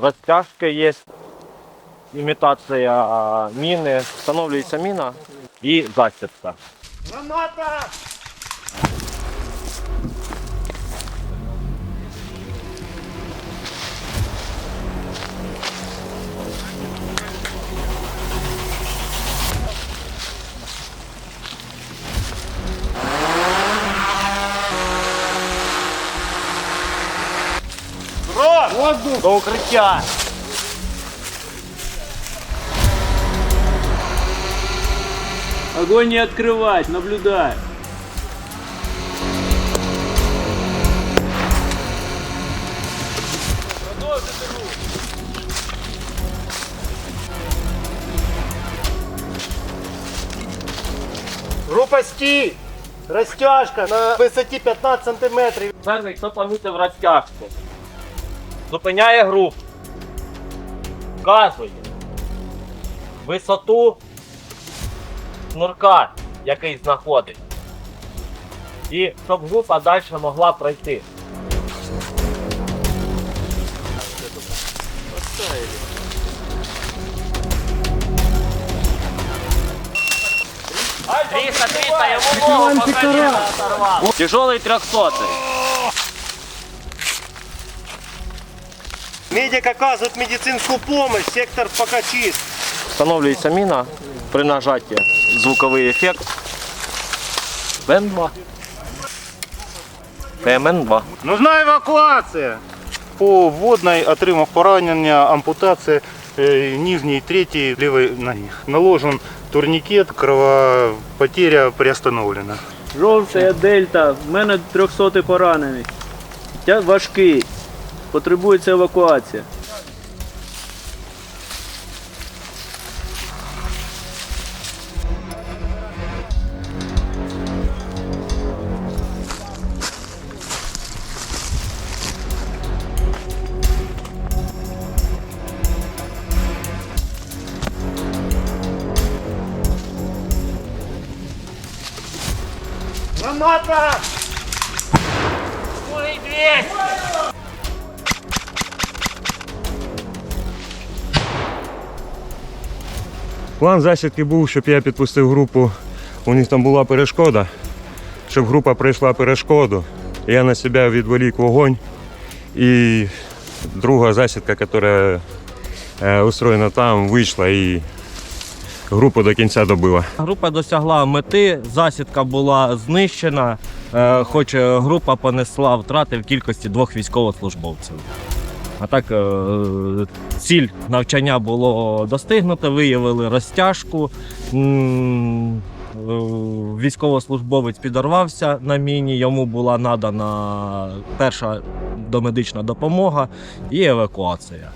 розтяжки є, імітація міни, встановлюється міна і засідка. До укриття! Огонь не открывать, наблюдай. Група стій! Розтяжка на висоті 15 сантиметрів. Перший, хто помітив розтяжку, Зупиняє групу. Вказує висоту шнурка, який знаходиться. І щоб група далі могла пройти. Триста, триста, ему ногу по колено оторвал. Тяжелый Медик оказують медицинську допомогу, сектор поки чист. Встановлюється міна при нажатті звуковий ефект. БН2. ПМН2. Нужна евакуація. По вводній отримав поранення, ампутація е, нижньої, третьої лівої ноги. Наложен турнікет, кровопотеря приостановлена. Жовтая дельта, в мене 300 поранений. Я важкий. Потребується евакуація. Граната! План засідки був, щоб я підпустив групу. У них там була перешкода. Щоб група пройшла перешкоду, я на себе відволік вогонь. І друга засідка, яка е, устроєна там, вийшла і групу до кінця добила. Група досягла мети, засідка була знищена, е, хоч е, група понесла втрати в кількості двох військовослужбовців. А так, е, ціль навчання було достигнуто, виявили розтяжку. Е, Військовослужбовець підорвався на міні, йому була надана перша домедична допомога і евакуація.